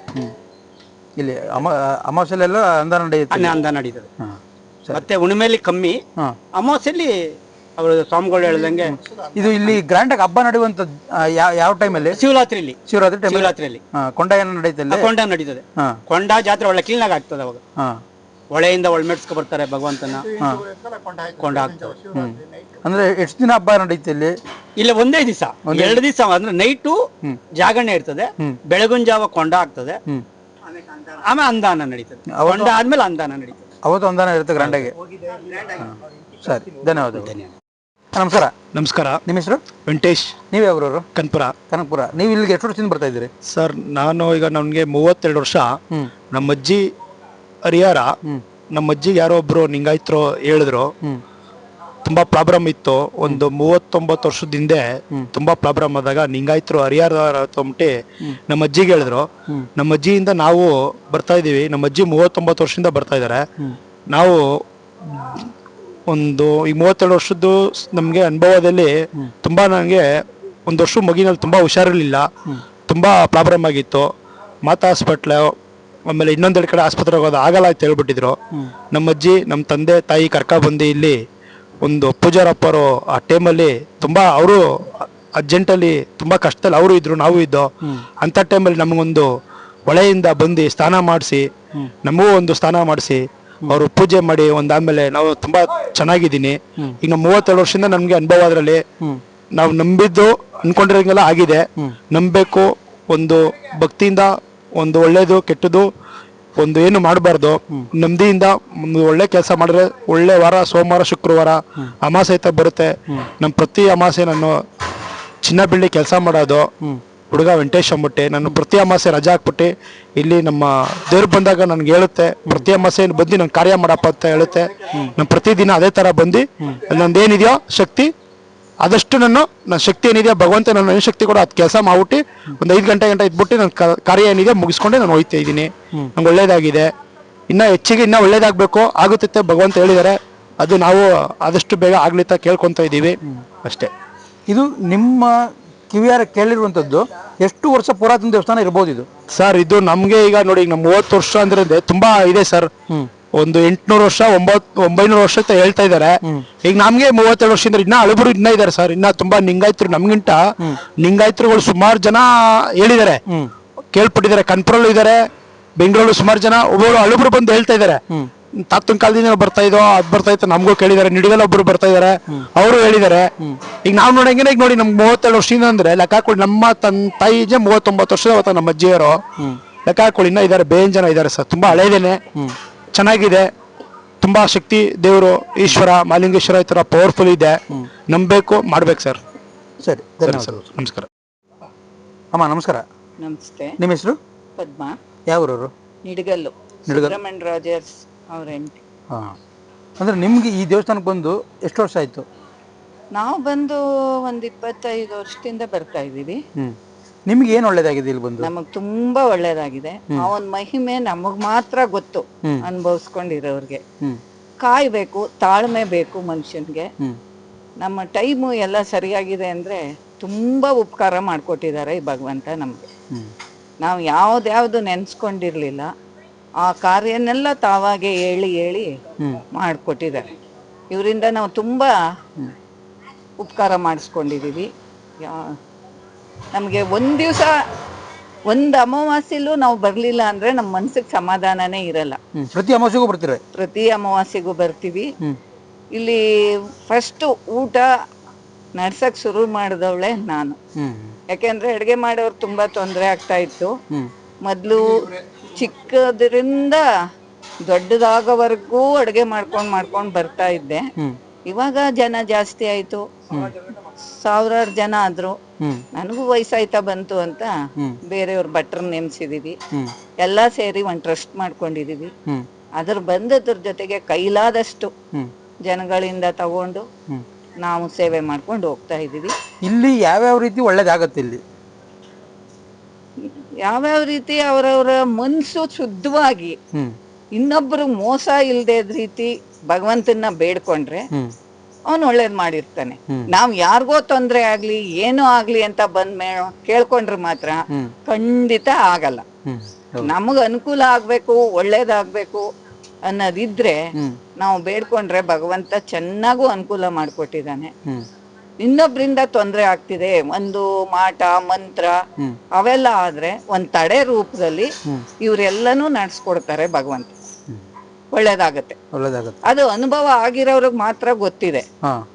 ಇಲ್ಲಿ ಅಮ ಅಂದ ನಡೆಯುತ್ತೆ. ಅಂದ ನಡೀತದೆ. ಮತ್ತೆ ಉಣಿಮೆಯಲ್ಲಿ ಕಮ್ಮಿ. ಹಾ. ಅಮಾವಾಸ್ಯೆಯಲ್ಲಿ ಅವರು ಸ್ವಾಮಿಗಳು ಹೇಳ್ದಂಗೆ ಇದು ಇಲ್ಲಿ ಗ್ರ್ಯಾಂಡ್ ಆಗಿ ಹಬ್ಬ ನಡೆಯುವಂತ ಯಾವ ಟೈಮಲ್ಲಿ ಶಿವರಾತ್ರಿಲಿ. ಶಿವರಾತ್ರಿ ಶಿವರಾತ್ರಿಯಲ್ಲಿ ಕೊಂಡ ಏನೋ ನಡೆಯುತ್ತೆ ಕೊಂಡ ನಡೀತದೆ. ಕೊಂಡ ಜಾತ್ರೆ ಒಳ್ಳೆ ಕ್ಲೀನ್ ಆಗಿ ಆಗ್ತದೆ ಅವಾಗ. ಹಾ. ಹೊಳೆಯಿಂದ ಒಳ್ಮೆಡ್ಸ್ಕೊ ಬರ್ತಾರೆ ಭಗವಂತನ. ಕೊಂಡ ಆಗ್ತದೆ ಹ್ಮ್. ಅಂದ್ರೆ ಎಷ್ಟು ದಿನ ಹಬ್ಬ ನಡೀತಿ ಇಲ್ಲಿ? ಇಲ್ಲ ಒಂದೇ ದಿವಸ. ಎರಡು ದಿವಸ ಅಂದ್ರೆ ನೈಟು ಜಾಗರಣೆ ಇರ್ತದೆ. ಬೆಳಗುನ್ ಜಾವ ಕೊಂಡ ಆಗ್ತದೆ. ಆಮೇಲೆ ಅಂದಾನ ನಡೀತದೆ. ಕೊಂಡ ಆದ್ಮೇಲೆ ಅಂದಾನ ನಡೀತದೆ. ಅವತ್ತು ಒಂದಾನ ಇರುತ್ತೆ ಗ್ರ್ಯಾಂಡ್ ಆಗಿ ಹಾ. ಸರಿ ಧನ್ಯವಾದ. ಹಾ, ನಮಸ್ಕಾರ. ನಮಸ್ಕಾರ. ನಿಮ್ಮ ಹೆಸರು? ವೆಂಕಟೇಶ್. ನೀವು ಯಾವ್ರವರು ಕನ್ಪುರ. ಕನಕಪುರ ನೀವು ಇಲ್ಲಿಗೆ ಎಷ್ಟು ವರ್ಷದಿಂದ ಬರ್ತಾ ಇದ್ದೀರಿ? ಸರ್ ನಾನು ಈಗ ನನಗೆ ಮೂವತ್ತೆರಡು ವರ್ಷ. ನಮ್ಮ ಅಜ್ಜಿ ಹರಿಹರ, ನಮ್ಮ ಅಜ್ಜಿಗೆ ಯಾರೋ ಒಬ್ರು ನಿಂಗಾಯ್ತರೋ ಹೇಳಿದ್ರು. ತುಂಬಾ ಪ್ರಾಬ್ಲಮ್ ಇತ್ತು. ಒಂದು ಮೂವತ್ತೊಂಬತ್ತು ವರ್ಷದ ಹಿಂದೆ ತುಂಬಾ ಪ್ರಾಬ್ಲಮ್ ಆದಾಗ ನಿಂಗಾಯ್ತರು ಹರಿಹರ ತೊಂಬಿಟ್ಟು ನಮ್ಮ ಅಜ್ಜಿಗೆ ಹೇಳಿದ್ರು. ನಮ್ಮ ಅಜ್ಜಿಯಿಂದ ನಾವು ಬರ್ತಾ ಇದೀವಿ ನಮ್ಮ ಅಜ್ಜಿ ಮೂವತ್ತೊಂಬತ್ತು ವರ್ಷದಿಂದ ಬರ್ತಾ ಇದ್ದಾರೆ. ನಾವು ಒಂದು ಈ ಮೂವತ್ತೆರಡು ವರ್ಷದ್ದು ನಮಗೆ ಅನುಭವದಲ್ಲಿ ತುಂಬಾ ನನಗೆ ಒಂದು ವರ್ಷ ಮಗಿನಲ್ಲಿ ತುಂಬಾ ಹುಷಾರಿರ್ಲಿಲ್ಲ. ತುಂಬಾ ಪ್ರಾಬ್ಲಮ್ ಆಗಿತ್ತು. ಮಾತಾ ಹಾಸ್ಪಿಟ್ಲು ಆಮೇಲೆ ಇನ್ನೊಂದೆರಡು ಕಡೆ ಆಸ್ಪತ್ರೆಗೆ ಹೋದ ಆಗಲ್ಲ ಅಂತ ಹೇಳ್ಬಿಟ್ಟಿದ್ರು. ನಮ್ಮ ಅಜ್ಜಿ ನಮ್ಮ ತಂದೆ ತಾಯಿ ಕರ್ಕ ಬಂದು ಇಲ್ಲಿ ಒಂದು ಪೂಜಾರಪ್ಪರು ಆ ಟೈಮಲ್ಲಿ ತುಂಬಾ ಅವರು ಅರ್ಜೆಂಟಲ್ಲಿ ತುಂಬಾ ಕಷ್ಟದಲ್ಲಿ ಅವರು ಇದ್ರು ನಾವು ಇದ್ದೋ. ಅಂತ ಟೈಮಲ್ಲಿ ನಮಗೊಂದು ಹೊಳೆಯಿಂದ ಬಂದು ಸ್ನಾನ ಮಾಡಿಸಿ ನಮಗೂ ಒಂದು ಸ್ನಾನ ಮಾಡಿಸಿ ಅವರು ಪೂಜೆ ಮಾಡಿ ಒಂದಾದ್ಮೇಲೆ ನಾವು ತುಂಬಾ ಚೆನ್ನಾಗಿದ್ದೀನಿ. ಈಗ ಮೂವತ್ತೆರಡು ವರ್ಷದಿಂದ ನಮಗೆ ಅನುಭವ ಅದರಲ್ಲಿ ನಾವು ನಂಬಿದ್ದು ಅನ್ಕೊಂಡಿರೋಂಗೆಲ್ಲ ಆಗಿದೆ. ನಂಬಬೇಕು ಒಂದು ಭಕ್ತಿಯಿಂದ ಒಂದು ಒಳ್ಳೇದು ಕೆಟ್ಟದು ಒಂದು ಏನು ಮಾಡಬಾರ್ದು ನೆಮ್ಮದಿಯಿಂದ ಒಂದು ಒಳ್ಳೆ ಕೆಲಸ ಮಾಡಿದ್ರೆ ಒಳ್ಳೆ ವಾರ ಸೋಮವಾರ ಶುಕ್ರವಾರ ಅಮಾಸೆ ಐತ ಬರುತ್ತೆ. ನಮ್ಮ ಪ್ರತಿ ಅಮಾಸೆ ನಾನು ಚಿನ್ನ ಬೆಳ್ಳಿ ಕೆಲಸ ಮಾಡೋದು ಹುಡುಗ ವೆಂಕಟೇಶ್ ನಾನು ಪ್ರತಿ ಅಮಾಸೆ ರಜಾ ಹಾಕ್ಬಿಟ್ಟು ಇಲ್ಲಿ ನಮ್ಮ ದೇವ್ರು ಬಂದಾಗ ನನ್ಗೆ ಹೇಳುತ್ತೆ ಪ್ರತಿ ಅಮಾಸೆ ಬಂದು ನಾನು ಕಾರ್ಯ ಮಾಡಪ್ಪ ಅಂತ ಹೇಳುತ್ತೆ. ನಾನು ಪ್ರತಿದಿನ ಅದೇ ತರ ಬಂದು ನಂದೇನಿದೆಯೋ ಶಕ್ತಿ ಆದಷ್ಟು ನಾನು ನನ್ನ ಶಕ್ತಿ ಏನಿದೆ ಭಗವಂತ ನನ್ನ ಅನುಶಕ್ತಿ ಕೂಡ ಅದು ಕೆಲಸ ಮಾಡ್ಬಿಟ್ಟು ಒಂದು ಐದು ಗಂಟೆ ಗಂಟೆ ಇದ್ಬಿಟ್ಟು ನನ್ನ ಕಾರ್ಯ ಏನಿದೆ ಮುಗಿಸ್ಕೊಂಡೆ ನಾನು ಹೋಯ್ತಾ ಇದ್ದೀನಿ. ನಂಗೆ ಒಳ್ಳೇದಾಗಿದೆ. ಇನ್ನ ಹೆಚ್ಚಿಗೆ ಇನ್ನೂ ಒಳ್ಳೇದಾಗಬೇಕು. ಆಗುತ್ತೆ ಭಗವಂತ ಹೇಳಿದ್ದಾರೆ ಅದು ನಾವು ಆದಷ್ಟು ಬೇಗ ಆಗ್ಲಿತ್ತ ಕೇಳ್ಕೊತಾ ಇದ್ದೀವಿ. ಅಷ್ಟೇ. ಇದು ನಿಮ್ಮ ಕಿವಿಯಾರ ಕೇಳಿರುವಂಥದ್ದು ಎಷ್ಟು ವರ್ಷ ಪುರಾತನ ದೇವಸ್ಥಾನ ಇರ್ಬೋದು ಇದು? ಸರ್ ಇದು ನಮಗೆ ಈಗ ನೋಡಿ ಈಗ ಮೂವತ್ತು ವರ್ಷ ಅಂದ್ರೆ ತುಂಬಾ ಇದೆ ಸರ್. ಒಂದು ಎಂಟ್ನೂರು ವರ್ಷ ಒಂಬತ್ ಒಂಬೈನೂರು ವರ್ಷ ಅಂತ ಹೇಳ್ತಾ ಇದಾರೆ ಈಗ ನಮ್ಗೆ ಮೂವತ್ತೆರಡು ವರ್ಷದಿಂದ ಇನ್ನ ಹಳಬರು ಇನ್ನ ಇದಾರೆ ಸರ್. ಇನ್ನ ತುಂಬಾ ನಿಂಗಾಯ್ತರು ನಮ್ಗಿಂತ. ನಿಂಗಾಯ್ತರುಗಳು ಸುಮಾರು ಜನ ಹೇಳಿದ್ದಾರೆ. ಕೇಳ್ಪಟ್ಟಿದ್ದಾರೆ ಕನ್ಪುರಲ್ಲೂ ಇದಾರೆ ಬೆಂಗಳೂರು ಸುಮಾರು ಜನ. ಒಬ್ಬರು ಹಳಬರು ಬಂದು ಹೇಳ್ತಾ ಇದಾರೆ ತಾತನ ಕಾಲದಿಂದ ಬರ್ತಾ ಇದೋ ಅದ್ ಬರ್ತಾ ಇತ್ತು ನಮಗೂ ಕೇಳಿದಾರೆ ನಿಡಿಗಲ್ ಒಬ್ರು ಬರ್ತಾ ಇದಾರೆ ಅವರು ಹೇಳಿದಾರೆ ಈಗ ನಾವು ನೋಡಂಗಿನ ಈಗ ನೋಡಿ ನಮ್ಗೆ ಮೂವತ್ತೆರಡು ವರ್ಷದಿಂದ ಅಂದ್ರೆ ಲೆಕ್ಕ ಹಾಕೊಳ್ಳಿ ನಮ್ಮ ತನ್ ತಾಯಿಗೆ ಮೂವತ್ತೊಂಬತ್ತು ವರ್ಷದ ಅವತ್ತ ನಮ್ಮ ಅಜ್ಜಿಯವರು. ಲೆಕ್ಕ ಹಾಕೊಳ್ಳಿ ಇನ್ನ ಇದಾರೆ ಬೇನ್ ಜನ ಇದಾರೆ ಸರ್. ತುಂಬಾ ಹಳೇದೇನೆ. ಚೆನ್ನಾಗಿದೆ. ತುಂಬಾ ಶಕ್ತಿ ದೇವರು ಈಶ್ವರ ಮಾಲಿಂಗೇಶ್ವರ ಈ ಥರ ಪವರ್ಫುಲ್ ಇದೆ. ನಂಬಬೇಕು ಮಾಡ್ಬೇಕು ಸರ್. ಸರಿ ಸರಿ ನಮಸ್ಕಾರ. ಅಮ್ಮ ನಮಸ್ಕಾರ. ನಮಸ್ತೆ. ನಿಮ್ಮ ಹೆಸರು? ಪದ್ಮ. ಯಾವ್ರವರು ನಿಡಗಲ್ಲು. ನಿಡಗಲ್. ಸುಬ್ರಹ್ಮಣ್ಯ ರಾಜರ್ಸ್ ಅವ್ರ ಹೆಂಡತಿ ಹಾಂ. ಅಂದ್ರೆ ನಿಮ್ಗೆ ಈ ದೇವಸ್ಥಾನಕ್ಕೆ ಬಂದು ಎಷ್ಟು ವರ್ಷ ಆಯ್ತು? ನಾವು ಬಂದು ಒಂದು ಇಪ್ಪತ್ತೈದು ವರ್ಷದಿಂದ ಬರ್ತಾ ಇದ್ದೀವಿ. ಹ್ಮ್. ನಿಮ್ಗೆ ಏನ್ ಒಳ್ಳೇದಾಗಿದೆ ಇಲ್ಲಿ ಬಂದು? ನಮಗ್ ತುಂಬಾ ಒಳ್ಳೇದಾಗಿದೆ. ಅವನ ಮಹಿಮೆ ನಮಗ್ ಮಾತ್ರ ಗೊತ್ತು ಅನುಭವಿಸ್ಕೊಂಡಿರೋರ್ಗೆ. ಕಾಯ್ಬೇಕು ತಾಳ್ಮೆ ಬೇಕು ಮನುಷ್ಯನ್ಗೆ. ನಮ್ಮ ಟೈಮು ಎಲ್ಲ ಸರಿಯಾಗಿದೆ ಅಂದ್ರೆ ತುಂಬಾ ಉಪಕಾರ ಮಾಡ್ಕೊಟ್ಟಿದ್ದಾರೆ ಈ ಭಗವಂತ ನಮ್ಗೆ. ನಾವು ಯಾವ್ದ್ಯಾವ್ದು ನೆನ್ಸ್ಕೊಂಡಿರ್ಲಿಲ್ಲ. ಆ ಕಾರ್ಯನೆಲ್ಲ ತಾವಾಗೆ ಹೇಳಿ ಹೇಳಿ ಮಾಡಿಕೊಟ್ಟಿದ್ದಾರೆ. ಇವರಿಂದ ನಾವು ತುಂಬಾ ಉಪಕಾರ ಮಾಡಿಸ್ಕೊಂಡಿದ್ದೀವಿ ನಮಗೆ ಒಂದು ದಿವಸ ಒಂದು ಅಮಾವಾಸ್ಯಲ್ಲೂ ನಾವು ಬರಲಿಲ್ಲ ಅಂದ್ರೆ ನಮ್ಮ ಮನ್ಸಿಗೆ ಸಮಾಧಾನನೇ ಇರಲ್ಲ. ಹ್ಮ್ ಪ್ರತಿ ಅಮಾವಾಸ್ಯೆಗೂ ಬರ್ತೀರಾ? ಪ್ರತಿ ಅಮಾವಾಸ್ಯೆಗೂ ಬರ್ತೀವಿ. ಇಲ್ಲಿ ಫಸ್ಟ್ ಊಟ ನಡ್ಸಕ್ ಶುರು ಮಾಡಿದವಳೆ ನಾನು. ಹ್ಮ್. ಯಾಕೆಂದ್ರೆ ಅಡುಗೆ ಮಾಡೋರು ತುಂಬಾ ತೊಂದರೆ ಆಗ್ತಾ ಇತ್ತು. ಮೊದಲು ಚಿಕ್ಕದ್ರಿಂದ ದೊಡ್ಡದಾಗೋವರೆಗೂ ಅಡುಗೆ ಮಾಡ್ಕೊಂಡು ಮಾಡ್ಕೊಂಡು ಬರ್ತಾ ಇದ್ದೆ. ಇವಾಗ ಜನ ಜಾಸ್ತಿ ಆಯ್ತು. ಸಾವಿರಾರು ಜನ ಆದ್ರು. ನನಗೂ ವಯಸ್ಸಾಯ್ತಾ ಬಂತು ಅಂತ ಬೇರೆಯವ್ರ ಭಟ್ರ ನೇಮಿಸಿದೀವಿ. ಎಲ್ಲಾ ಸೇರಿ ಒಂದು ಟ್ರಸ್ಟ್ ಮಾಡ್ಕೊಂಡಿದೀವಿ. ಅದ್ರ ಬಂದದ್ರ ಜೊತೆಗೆ ಕೈಲಾದಷ್ಟು ಜನಗಳಿಂದ ತಗೊಂಡು ನಾವು ಸೇವೆ ಮಾಡ್ಕೊಂಡು ಹೋಗ್ತಾ ಇದೀವಿ ಇಲ್ಲಿ ಯಾವ್ಯಾವ ರೀತಿ ಒಳ್ಳೇದಾಗತ್ತೆ ಇಲ್ಲಿ? ಯಾವ್ಯಾವ ರೀತಿ ಅವರವರ ಮನ್ಸು ಶುದ್ಧವಾಗಿ ಇನ್ನೊಬ್ರು ಮೋಸ ಇಲ್ದೇ ರೀತಿ ಭಗವಂತನ ಬೇಡ್ಕೊಂಡ್ರೆ ಅವನು ಒಳ್ಳೇದ್ ಮಾಡಿರ್ತಾನೆ. ನಾವ್ ಯಾರಿಗೋ ತೊಂದ್ರೆ ಆಗ್ಲಿ ಏನೋ ಆಗ್ಲಿ ಅಂತ ಬಂದ್ ಕೇಳ್ಕೊಂಡ್ರೆ ಮಾತ್ರ ಖಂಡಿತ ಆಗಲ್ಲ. ನಮಗ್ ಅನುಕೂಲ ಆಗ್ಬೇಕು ಒಳ್ಳೇದಾಗ್ಬೇಕು ಅನ್ನೋದಿದ್ರೆ ನಾವು ಬೇಡ್ಕೊಂಡ್ರೆ ಭಗವಂತ ಚೆನ್ನಾಗೂ ಅನುಕೂಲ ಮಾಡ್ಕೊಟ್ಟಿದ್ದಾನೆ. ಇನ್ನೊಬ್ರಿಂದ ತೊಂದರೆ ಆಗ್ತಿದೆ ಒಂದು ಮಾಟ ಮಂತ್ರ ಅವೆಲ್ಲ ಆದ್ರೆ ಒಂದ್ ತಡೆ ರೂಪದಲ್ಲಿ ಇವ್ರೆಲ್ಲನೂ ನಡ್ಸ್ಕೊಡ್ತಾರೆ ಭಗವಂತ. ಒಳ್ಳೇದಾಗತ್ತೆ. ಒಳ್ಳೇದಾಗತ್ತೆ. ಅದು ಅನುಭವ ಆಗಿರೋರ್ಗ್ ಮಾತ್ರ ಗೊತ್ತಿದೆ. ಹಾ.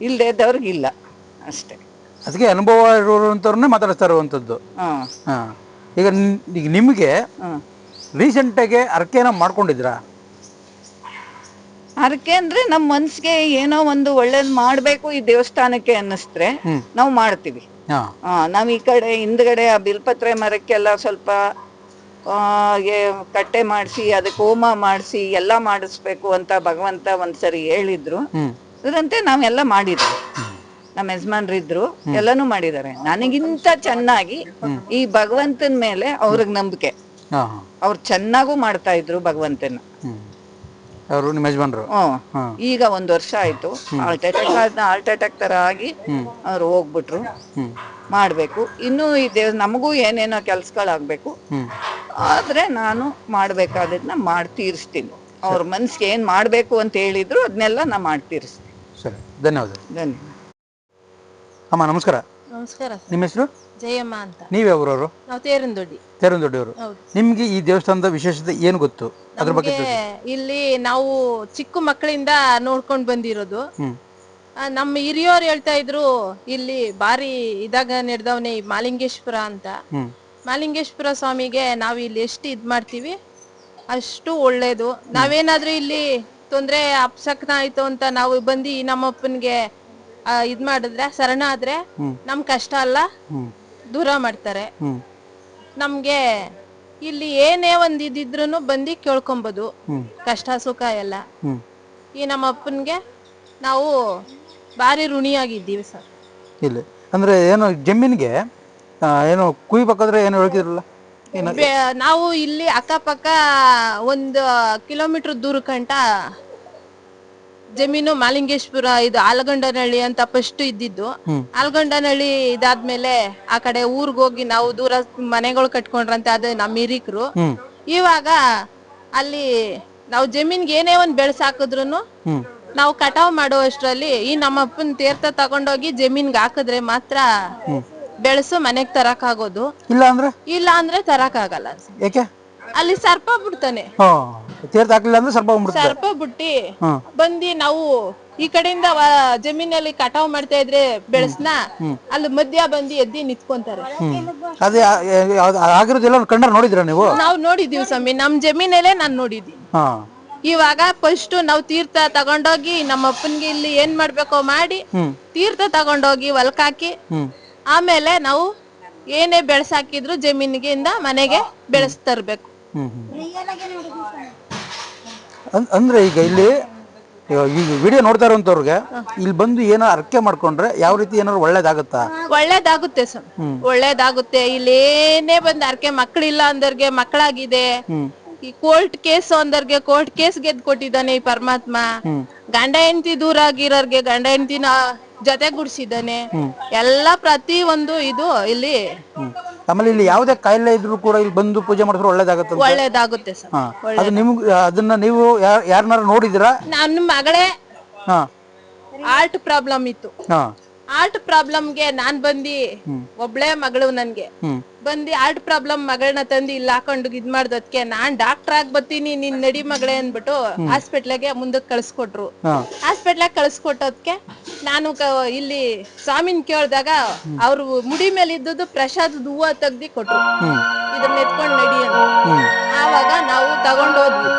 ಇಲ್ದೆ ಇದ್ದವ್ರಿಗೆ ಇಲ್ಲ. ಅಷ್ಟೇ. ಅದಕ್ಕೆ ಅನುಭವ ಇರುವಂಥವ್ರನ್ನೇ ಮಾತಾಡಿಸ್ತಾ ಇರುವಂಥದ್ದು. ಹಾ. ಹಾ. ಈಗ ನಿಮ್ಗೆ ಈಗ ನಿಮಗೆ ಹ್ಮ್ ರೀಸೆಂಟಾಗಿ ಅರ್ಕೆನ ಮಾಡ್ಕೊಂಡಿದ್ರಾ ಅದಕ್ಕೆ ಅಂದ್ರೆ ನಮ್ಮ ಮನ್ಸಿಗೆ ಏನೋ ಒಂದು ಒಳ್ಳೇದ್ ಮಾಡ್ಬೇಕು ಈ ದೇವಸ್ಥಾನಕ್ಕೆ ಅನ್ನಿಸ್ತ್ರೆ ನಾವು ಮಾಡ್ತೀವಿ. ಹಾ ನಾವ್ ಈ ಕಡೆ ಹಿಂದ್ಗಡೆ ಆ ಬಿಲ್ಪತ್ರೆ ಮರಕ್ಕೆಲ್ಲ ಸ್ವಲ್ಪ ಕಟ್ಟೆ ಮಾಡಿಸಿ ಅದಕ್ಕೆ ಹೋಮ ಮಾಡಿಸಿ ಎಲ್ಲ ಮಾಡಿಸ್ಬೇಕು ಅಂತ ಭಗವಂತ ಒಂದ್ಸರಿ ಹೇಳಿದ್ರು. ಅದರಂತೆ ನಾವೆಲ್ಲ ಮಾಡಿದ್ವಿ. ನಮ್ಮ ಯಜಮಾನ್ರಿದ್ರು ಎಲ್ಲಾನು ಮಾಡಿದ್ದಾರೆ. ನನಗಿಂತ ಚೆನ್ನಾಗಿ ಈ ಭಗವಂತನ ಮೇಲೆ ಅವ್ರಿಗೆ ನಂಬಿಕೆ. ಅವ್ರ ಚೆನ್ನಾಗೂ ಮಾಡ್ತಾ ಇದ್ರು ಭಗವಂತನ. ಅವರು ನಿಮ್ಮ ಯಜಮಾನ್ರು? ಈಗ ಒಂದ್ ವರ್ಷ ಆಯ್ತು. ಹಾರ್ಟ್ ಅಟ್ಯಾಕ್ ಹಾರ್ಟ್ ಅಟ್ಯಾಕ್ ತರ ಆಗಿ ಅವ್ರು ಹೋಗ್ಬಿಟ್ರು. ಮಾಡ್ಬೇಕು. ಇನ್ನು ಈ ದೇವ್ ನಮಗೂ ಏನೇನೋ ಕೆಲ್ಸಗಳಾಗ್ಬೇಕು. ಆದ್ರೆ ನಾನು ಮಾಡ್ಬೇಕಾದದ್ನ ಮಾಡಿ ತೀರಿಸ್ತೀನಿ. ಅವ್ರ ಮನಸ್ಸಿಗೆ ಏನ್ ಮಾಡ್ಬೇಕು ಅಂತ ಹೇಳಿದ್ರು ಅದನ್ನೆಲ್ಲ ನಾ ಮಾಡಿ ತೀರಿಸ್ತೀನಿ. ಸರಿ ಧನ್ಯವಾದ. ಧನ್ಯವಾದ ಅಮ್ಮ ನಮಸ್ಕಾರ. ನಮಸ್ಕಾರ ನಿಮ್ಮ ಹೆಸರು? ಜಯಮ್ಮ ಅಂತ. ನೀವೇ ಊರವರು? ನಾವು ತೇರಂದೊಡ್ಡಿ. ತೇರಂದೊಡ್ಡಿಯವರು ನಿಮ್ಗೆ ಈ ದೇವಸ್ಥಾನದ ವಿಶೇಷತೆ ಏನು ಗೊತ್ತು? ಅದ್ರ ಬಗ್ಗೆ ನಮ್ಗೆ ಇಲ್ಲಿ ನಾವು ಚಿಕ್ಕ ಮಕ್ಕಳಿಂದ ನೋಡ್ಕೊಂಡು ಬಂದಿರೋದು. ಆ, ನಮ್ಮ ಹಿರಿಯೋರು ಹೇಳ್ತಾ ಇದ್ರು ಇಲ್ಲಿ ಬಾರಿ ಇದಾಗ ನಡೆದವನೇ ಮಾಲಿಂಗೇಶ್ವರ ಅಂತ. ಮಾಲಿಂಗೇಶ್ವರ ಸ್ವಾಮಿಗೆ ನಾವು ಇಲ್ಲಿ ಎಷ್ಟು ಇದ್ ಮಾಡ್ತೀವಿ ಅಷ್ಟು ಒಳ್ಳೇದು. ನಾವೇನಾದ್ರೂ ಇಲ್ಲಿ ತೊಂದ್ರೆ ಅಪ್ಸಕ್ನ ಆಯ್ತು ಅಂತ ನಾವು ಬಂದು ನಮ್ಮಪ್ಪನಿಗೆ ಇದ್ ಮಾಡಿದ್ರೆ ಶರಣ ಆದ್ರೆ ನಮ್ ಕಷ್ಟ ಅಲ್ಲ ದೂರ ಮಾಡ್ತಾರೆ. ನಮ್ಗೆ ಇಲ್ಲಿ ಏನೇ ಒಂದ್ ಇದಿದ್ರು ಬಂದು ಕೇಳ್ಕೊಬೋದು. ಕಷ್ಟ ಸುಖ ಎಲ್ಲ. ಈ ನಮ್ಮ ಅಪ್ಪನ್ಗೆ ನಾವು ಬಾರಿ ಋಣಿಯಾಗಿದ್ದೀವಿ ಸರ್. ಇಲ್ಲಿ. ಅಂದ್ರೆ ಏನು ಜಮೀನಿಗೆ ಆ, ಏನು ಕುಯ್ಬೇಕಾದ್ರೆ ಏನು ಹೇಳ್ತಿದ್ರಲ್ಲ? ಏನು? ಬೆ- ನಾವು ಇಲ್ಲಿ ಅಕ್ಕಪಕ್ಕ ಒಂದು ಕಿಲೋಮೀಟರ್ ದೂರ ಕಂಟ ಜಮೀನು ಮಾಲಿಂಗೇಶ್ವರ ಇದು ಆಲಗಂಡನಹಳ್ಳಿ ಅಂತ ಫಸ್ಟ್ ಇದ್ದಿದ್ದು. ಆಲಗಂಡನಹಳ್ಳಿ ಇದಾದ್ಮೇಲೆ ಆ ಕಡೆ ಊರ್ಗ್ ಹೋಗಿ ನಾವು ದೂರ ಮನೆಗಳು ಕಟ್ಕೊಂಡ್ರಂತೆ ಅದು ನಮ್ಮ ಹಿರಿಕರು. ಇವಾಗ ಅಲ್ಲಿ ನಾವು ಜಮೀನ್ಗೆ ಏನೇ ಒಂದ್ ಬೆಳ್ಸ್ ಹಾಕಿದ್ರು ನಾವು ಕಟಾವ್ ಮಾಡುವಷ್ಟ್ರಲ್ಲಿ ಈ ನಮ್ಮ ಅಪ್ಪನ ತೀರ್ಥ ತಗೊಂಡೋಗಿ ಜಮೀನ್ಗೆ ಹಾಕಿದ್ರೆ ಮಾತ್ರ ಬೆಳೆಸು ಮನೆಗ್ ತರಕ್ ಆಗೋದು. ಇಲ್ಲ ಅಂದ್ರೆ? ಇಲ್ಲ ಅಂದ್ರೆ ತರಕ್ ಆಗಲ್ಲ ಯಾಕೆ? ಅಲ್ಲಿ ಸರ್ಪ ಬಿಡ್ತಾನೆ. ತೀರ್ಥ ಹಾಕ್ಲಿಲ್ಲ ಅಂದ್ರೆ ಸ್ವಲ್ಪ ಬಂದ್ಬಿಡ್ತದೆ ಸರ್ಪ ಬಿಟ್ಟಿ ಬಂದಿ ನಾವು ಈ ಕಡೆಯಿಂದ ವ- ಜಮೀನಲ್ಲಿ ಕಟಾವ್ ಮಾಡ್ತಾ ಇದ್ರೆ ಬೆಳೆಸ್ನ ಅಲ್ಲಿ ಮಧ್ಯ ಬಂದಿ ಎದ್ದಿ ನಿತ್ಕೊಂತಾರೆ. ಅದೇ ಆ- ಯಾವ್ದು ಆಗಿರೋದೆಲ್ಲ ಕಣ್ಣಾರ ನೋಡಿದ್ರ ನೀವು? ನಾವು ನೋಡಿದೀವಿ ಸ್ವಾಮಿ ನಮ್ ಜಮೀನಲ್ಲೇ ನಾನ್ ನೋಡಿದೀನಿ ಹಾ. ಇವಾಗ ಫಸ್ಟ್ ನಾವು ತೀರ್ಥ ತಗೊಂಡೋಗಿ ನಮ್ಮ ಅಪ್ಪನ್ಗೆ ಇಲ್ಲಿ ಏನ್ ಮಾಡ್ಬೇಕೋ ಮಾಡಿ ತೀರ್ಥ ತಗೊಂಡೋಗಿ ಹೊಲ್ಕಾಕಿ ಆಮೇಲೆ ನಾವು ಏನೇ ಬೆಳ್ಸಾಕಿದ್ರು ಜಮೀನಿಗಿಂದ ಮನೆಗೆ ಬೆಳೆಸ್ತರ್ಬೇಕು ಅಂದ್ರೆ ಈಗ ಇಲ್ಲಿ ಈಗ ವಿಡಿಯೋ ನೋಡ್ತಾ ಇರೋಂಥವ್ರಿಗೆ ಇಲ್ಲಿ ಬಂದು ಏನೋ ಅರ್ಕೆ ಮಾಡ್ಕೊಂಡ್ರೆ ಯಾವ ರೀತಿ ಏನಾದ್ರು ಒಳ್ಳೇದಾಗುತ್ತಾ? ಒಳ್ಳೇದಾಗುತ್ತೆ ಸರ್. ಒಳ್ಳೇದಾಗುತ್ತೆ. ಇಲ್ಲಿ ಏನೇ ಬಂದ್ ಅರ್ಕೆ ಮಕ್ಳಿಲ್ಲ ಅಂದರ್ಗೆ ಮಕ್ಕಳಾಗಿದೆ ಈ ಕೋರ್ಟ್ ಕೇಸ್ ಒಂದರ್ಗೆ ಕೋರ್ಟ್ ಕೇಸ್ ಗೆದ್ ಕೊಟ್ಟಿದ್ದಾನೆ ಈ ಪರಮಾತ್ಮ. ಗಂಡ ಹೆಂಡತಿ ದೂರ ಆಗಿರೋರ್ಗೆ ಗಂಡ ಹೆಂಡತಿನ ಜೊತೆಗೂಡ್ಸಿದ್ದಾನೆ ಎಲ್ಲ ಪ್ರತಿ ಒಂದು ಇದು ಇಲ್ಲಿ ಆಮೇಲೆ ಇಲ್ಲಿ ಯಾವುದೇ ಕಾಯಿಲೆ ಇದ್ರು ಕೂಡ ಇಲ್ಲಿ ಬಂದು ಪೂಜೆ ಮಾಡಿದ್ರೆ ಒಳ್ಳೇದಾಗತ್ತೆ ಅಂತ. ಒಳ್ಳೇದಾಗುತ್ತೆ ಸರ್. ಹಾ. ಅದು ನಿಮ್ಗೆ ಅದನ್ನ ನೀವು ಯಾರ್- ಯಾರನ್ನಾರು ನೋಡಿದಿರಾ ನನ್ನ ಮಗಳೇ ಹಾ. ಹಾರ್ಟ್ ಪ್ರಾಬ್ಲಮ್ ಇತ್ತು. ಹಾ. ಆರ್ಟ್ ಪ್ರಾಬ್ಲಮ್ಗೆ ನಾನ್ ಬಂದಿ ಒಬ್ಳೆ ಮಗಳು ನನ್ಗೆ. ಬಂದಿ ಆರ್ಟ್ ಪ್ರಾಬ್ಲಮ್ ಮಗಳನ್ನ ತಂದು ಇಲ್ಲಿ ಹಾಕೊಂಡು ಇದ್ ಮಾಡ್ದಕ್ಕೆ ನಾನ್ ಡಾಕ್ಟರ್ ಆಗಿ ಬರ್ತೀನಿ ನೀನ್ ನಡಿ ಮಗಳೇ ಅಂದ್ಬಿಟ್ಟು ಹಾಸ್ಪಿಟ್ಲಾಗೆ ಮುಂದಕ್ ಕಳ್ಸ್ಕೊಟ್ರು. ಹಾಸ್ಪಿಟ್ಲಾಗ ಕಳ್ಸ್ಕೊಟ್ಟೋದ್ಕೆ ನಾನು ಇಲ್ಲಿ ಸ್ವಾಮಿನ್ ಕೇಳ್ದಾಗ ಅವ್ರು ಮುಡಿ ಮೇಲೆ ಇದ್ದದ್ದು ಪ್ರಸಾದದ ಹೂವ ತೆಗ್ದಿ ಕೊಟ್ರು. ಇದನ್ನ ಎತ್ಕೊಂಡ್ ನಡಿ ಅಂತ. ಆವಾಗ ನಾವು ತಗೊಂಡೋದ್ವಿ.